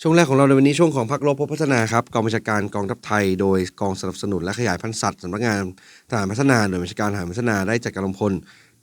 ช่วงแรกของเราในวันนี้ช่วงของพักรบพบพัฒนาครับกองบัญชาการกองทัพไทยโดยกองสนับสนุนและขยายพันธุ์สัตว์สำนักงานทหารพัฒนาหน่วยบัญชาการทหารพัฒนาได้จัดกำลังพล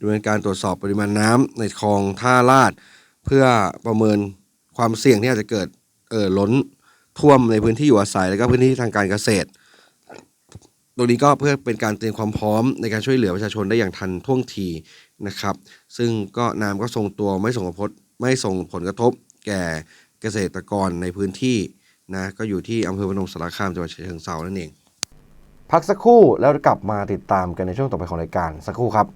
ดำเนินการตรวจสอบปริมาณน้ำในคลองท่าลาด เพื่อประเมินความเสี่ยงที่อาจจะเกิดเอ่อล้นท่วมในพื้นที่อยู่อาศัย และก็พื้นที่ทางการเกษตร ตรงนี้ก็เพื่อเป็นการเตรียมความพร้อมในการช่วยเหลือประชาชนได้อย่างทันท่วงทีนะครับ ซึ่งก็น้ำก็ทรงตัวไม่ส่งผลไม่ส่งผลกระทบแก่ เกษตรกรในพื้นที่นะก็อยู่ที่อำเภอพนมสารคามจังหวัดฉะเชิงเทรานั่นเอง พักสักครู่แล้วกลับมาติดตามกันในช่วงต่อไปของรายการสักครู่ครับ